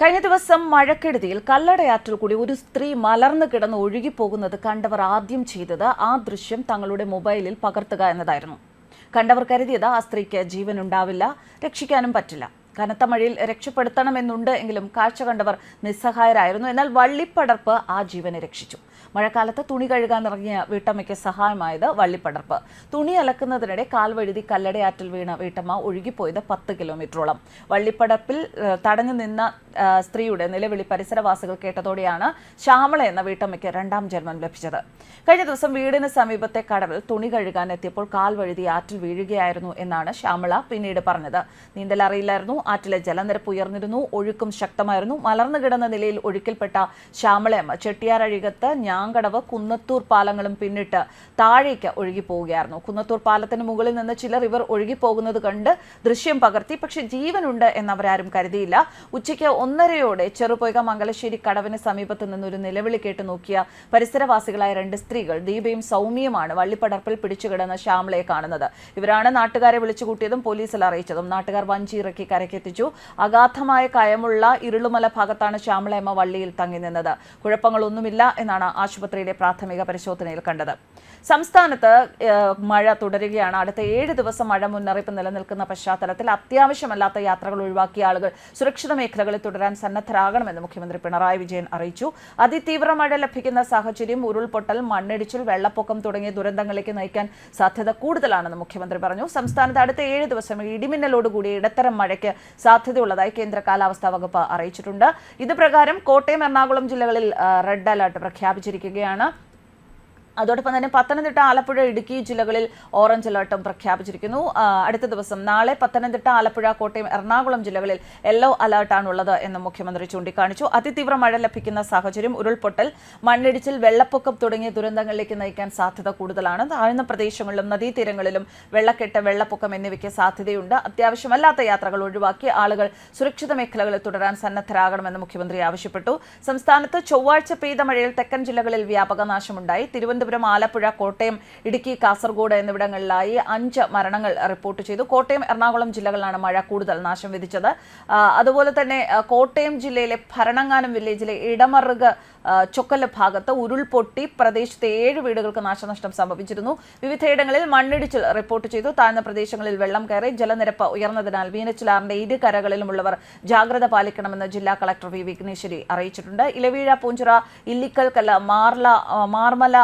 കഴിഞ്ഞ ദിവസം മഴക്കെടുതിയിൽ കല്ലടയാറ്റിൽ കൂടി ഒരു സ്ത്രീ മലർന്നു കിടന്ന് ഒഴുകിപ്പോകുന്നത് കണ്ടവർ ആദ്യം ചെയ്തത് ആ ദൃശ്യം തങ്ങളുടെ മൊബൈലിൽ പകർത്തുക എന്നതായിരുന്നു. കണ്ടവർ കരുതിയത് ആ സ്ത്രീക്ക് ജീവനുണ്ടാവില്ല രക്ഷിക്കാനും പറ്റില്ല. കനത്ത മഴയിൽ രക്ഷപ്പെടുത്തണമെന്നുണ്ട് എങ്കിലും കാഴ്ച കണ്ടവർ നിസ്സഹായരായിരുന്നു. എന്നാൽ വള്ളിപ്പടർപ്പ് ആ ജീവനെ രക്ഷിച്ചു. മഴക്കാലത്ത് തുണി കഴുകാൻ ഇറങ്ങിയ വീട്ടമ്മയ്ക്ക് സഹായമായത് വള്ളിപ്പടർപ്പ്. തുണി അലക്കുന്നതിനിടെ കാൽ വഴുതി കല്ലടയാറ്റിൽ വീണ വീട്ടമ്മ ഒഴുകിപ്പോയത് പത്ത് കിലോമീറ്ററോളം. വള്ളിപ്പടർപ്പിൽ തടഞ്ഞു നിന്ന സ്ത്രീയുടെ നിലവിളി പരിസരവാസികൾ കേട്ടതോടെയാണ് ശ്യാമള എന്ന വീട്ടമ്മയ്ക്ക് രണ്ടാം ജന്മം ലഭിച്ചത്. കഴിഞ്ഞ ദിവസം വീടിന് സമീപത്തെ കടവിൽ തുണി കഴുകാൻ എത്തിയപ്പോൾ കാൽ വഴുതി ആറ്റിൽ വീഴുകയായിരുന്നു എന്നാണ് ശ്യാമള പിന്നീട് പറഞ്ഞത്. നീന്തൽ അറിയില്ലായിരുന്നു. ആറ്റിലെ ജലനിരപ്പ് ഉയർന്നിരുന്നു ഒഴുക്കും ശക്തമായിരുന്നു. മലർന്നു കിടന്ന നിലയിൽ ഒഴുക്കിൽപ്പെട്ട ശ്യാമളയമ്മ ചെട്ടിയാരഴികത്ത് ഞാങ്കടവ് കുന്നത്തൂർ പാലങ്ങളും പിന്നിട്ട് താഴേക്ക് ഒഴുകിപ്പോവുകയായിരുന്നു. കുന്നത്തൂർ പാലത്തിന് മുകളിൽ നിന്ന് ചിലർ ഇവർ ഒഴുകിപ്പോകുന്നത് കണ്ട് ദൃശ്യം പകർത്തി. പക്ഷേ ജീവനുണ്ട് എന്നവരാരും കരുതിയില്ല. ഉച്ചയ്ക്ക് ഒന്നരയോടെ ചെറുപൊയ്ക മംഗലശ്ശേരി കടവിന് സമീപത്ത് നിന്നൊരു നിലവിളി കേട്ട് നോക്കിയ പരിസരവാസികളായ രണ്ട് സ്ത്രീകൾ ദീപയും സൗമ്യയുമാണ് വള്ളിപ്പടർപ്പിൽ പിടിച്ചുകിടന്ന ശ്യാമളയെ കാണുന്നത്. ഇവരാണ് നാട്ടുകാരെ വിളിച്ചുകൂട്ടിയതും പോലീസിൽ അറിയിച്ചതും. നാട്ടുകാർ വഞ്ചി ഇറക്കി എത്തിച്ചു അഗാധമായ കയമുള്ള ഇരുളുമല ഭാഗത്താണ് ശ്യാമളയമ്മ വള്ളിയിൽ തങ്ങി നിന്നത്. കുഴപ്പങ്ങളൊന്നുമില്ല എന്നാണ് ആശുപത്രിയിലെ പ്രാഥമിക പരിശോധനയിൽ കണ്ടത്. സംസ്ഥാനത്ത് മഴ തുടരുകയാണ്. അടുത്ത ഏഴ് ദിവസം മഴ മുന്നറിയിപ്പ് നിലനിൽക്കുന്ന പശ്ചാത്തലത്തിൽ അത്യാവശ്യമല്ലാത്ത യാത്രകൾ ഒഴിവാക്കിയ ആളുകൾ സുരക്ഷിത മേഖലകളിൽ തുടരാൻ സന്നദ്ധരാകണമെന്ന് മുഖ്യമന്ത്രി പിണറായി വിജയൻ അറിയിച്ചു. അതിതീവ്ര മഴ ലഭിക്കുന്ന സാഹചര്യം ഉരുൾപൊട്ടൽ മണ്ണിടിച്ചിൽ വെള്ളപ്പൊക്കം തുടങ്ങിയ ദുരന്തങ്ങളിലേക്ക് നയിക്കാൻ സാധ്യത കൂടുതലാണെന്ന് മുഖ്യമന്ത്രി പറഞ്ഞു. സംസ്ഥാനത്ത് അടുത്ത ഏഴ് ദിവസം ഇടിമിന്നലോടുകൂടി ഇടത്തരം മഴയ്ക്ക് സാധ്യതയുള്ളതായി കേന്ദ്ര കാലാവസ്ഥാ വകുപ്പ് അറിയിച്ചിട്ടുണ്ട്. ഇത് പ്രകാരം കോട്ടയം എറണാകുളം ജില്ലകളിൽ റെഡ് അലർട്ട് പ്രഖ്യാപിച്ചിരിക്കുകയാണ്. അതോടൊപ്പം തന്നെ പത്തനംതിട്ട ആലപ്പുഴ ഇടുക്കി ജില്ലകളിൽ ഓറഞ്ച് അലർട്ടും പ്രഖ്യാപിച്ചിരിക്കുന്നു. അടുത്ത ദിവസം നാളെ പത്തനംതിട്ട ആലപ്പുഴ കോട്ടയം എറണാകുളം ജില്ലകളിൽ യെല്ലോ അലർട്ടാണുള്ളത് എന്ന് മുഖ്യമന്ത്രി ചൂണ്ടിക്കാണിച്ചു. അതിതീവ്ര മഴ ലഭിക്കുന്ന സാഹചര്യം ഉരുൾപൊട്ടൽ മണ്ണിടിച്ചിൽ വെള്ളപ്പൊക്കം തുടങ്ങിയ ദുരന്തങ്ങളിലേക്ക് നയിക്കാൻ സാധ്യത കൂടുതലാണ്. താഴ്ന്ന പ്രദേശങ്ങളിലും നദീതീരങ്ങളിലും വെള്ളക്കെട്ട് വെള്ളപ്പൊക്കം എന്നിവയ്ക്ക് സാധ്യതയുണ്ട്. അത്യാവശ്യമല്ലാത്ത യാത്രകൾ ഒഴിവാക്കി ആളുകൾ സുരക്ഷിത മേഖലകളിൽ തുടരാൻ സന്നദ്ധരാകണമെന്ന് മുഖ്യമന്ത്രി ആവശ്യപ്പെട്ടു. സംസ്ഥാനത്ത് ചൊവ്വാഴ്ച പെയ്ത മഴയിൽ തെക്കൻ ജില്ലകളിൽ വ്യാപക നാശമുണ്ടായി. തിരുവനന്തപുരം ആലപ്പുഴ കോട്ടയം ഇടുക്കി കാസർഗോഡ് എന്നിവിടങ്ങളിലായി അഞ്ച് മരണങ്ങൾ റിപ്പോർട്ട് ചെയ്തു. കോട്ടയം എറണാകുളം ജില്ലകളിലാണ് മഴ കൂടുതൽ നാശം വിധിച്ചത്. അതുപോലെ തന്നെ കോട്ടയം ജില്ലയിലെ ഭരണങ്ങാനം വില്ലേജിലെ ഇടമറുക് ചൊക്കൽ ഭാഗത്ത് ഉരുൾപൊട്ടി പ്രദേശത്തെ ഏഴ് വീടുകൾക്ക് നാശനഷ്ടം സംഭവിച്ചിരുന്നു. വിവിധയിടങ്ങളിൽ മണ്ണിടിച്ചിൽ റിപ്പോർട്ട് ചെയ്തു. താഴ്ന്ന പ്രദേശങ്ങളിൽ വെള്ളം കയറി ജലനിരപ്പ് ഉയർന്നതിനാൽ മീനച്ചിലാറിന്റെ ഇരു കരകളിലുമുള്ളവർ ജാഗ്രത പാലിക്കണമെന്ന് ജില്ലാ കളക്ടർ വി വിഘ്നേശ്വരി അറിയിച്ചിട്ടുണ്ട്. ഇലവീഴ പൂഞ്ചിറ ഇല്ലിക്കൽ കല്ല മാർല മാർമല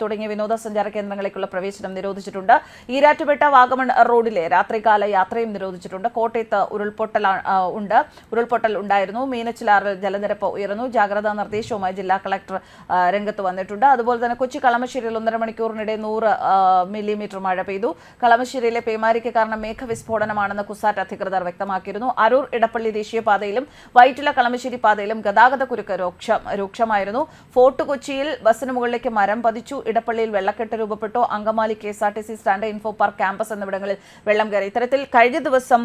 തുടങ്ങിയ വിനോദസഞ്ചാര കേന്ദ്രങ്ങളിലേക്കുള്ള പ്രവേശനം നിരോധിച്ചിട്ടുണ്ട്. ഈരാറ്റുപേട്ട വാഗമൺ റോഡിലെ രാത്രികാല യാത്രയും നിരോധിച്ചിട്ടുണ്ട്. കോട്ടയത്ത് ഉരുൾപൊട്ടൽ ഉണ്ട്. ഉരുൾപൊട്ടൽ ഉണ്ടായിരുന്നു. മീനച്ചിലാറിൽ ജലനിരപ്പ് ഉയർന്നു. ജാഗ്രതാ നിർദ്ദേശവുമായി ജില്ലാ കളക്ടർ രംഗത്ത് വന്നിട്ടുണ്ട്. അതുപോലെ തന്നെ കൊച്ചി കളമശ്ശേരിയിൽ ഒന്നര മണിക്കൂറിനിടെ നൂറ് മില്ലിമീറ്റർ മഴ പെയ്തു. കളമശ്ശേരിയിലെ പേമാരിക്ക് കാരണം മേഘവിസ്ഫോടനമാണെന്ന് കുസാറ്റ് അധികൃതർ വ്യക്തമാക്കിയിരുന്നു. അരൂർ ഇടപ്പള്ളി ദേശീയപാതയിലും വൈറ്റില കളമശ്ശേരി പാതയിലും ഗതാഗത കുരുക്ക് രൂക്ഷ- രൂക്ഷമായിരുന്നു. ഫോർട്ട് കൊച്ചിയിൽ ബസ്സിന് മുകളിലേക്ക് മരം പതിച്ചു ഇടപ്പള്ളിയിൽ വെള്ളക്കെട്ട് രൂപപ്പെട്ടു? Angamaly K S R T C stand info park campus എന്നിവിടങ്ങളിൽ വെള്ളം കയറി. ഇത്തരത്തിൽ കഴിഞ്ഞ ദിവസം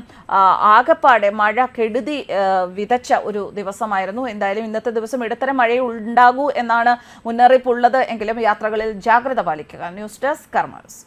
ആകപ്പാടെ മഴ കെടുതി വിതച്ച ഒരു ദിവസമായിരുന്നു. എന്തായാലും ഇന്നത്തെ ദിവസം ഇടത്തരം മഴയെ ഉണ്ടാകൂ എന്നാണ് മുന്നറിയിപ്പ് ഉള്ളത്. എങ്കിലും യാത്രകളിൽ ജാഗ്രത പാലിക്കുക. News desk കർമ്മസ്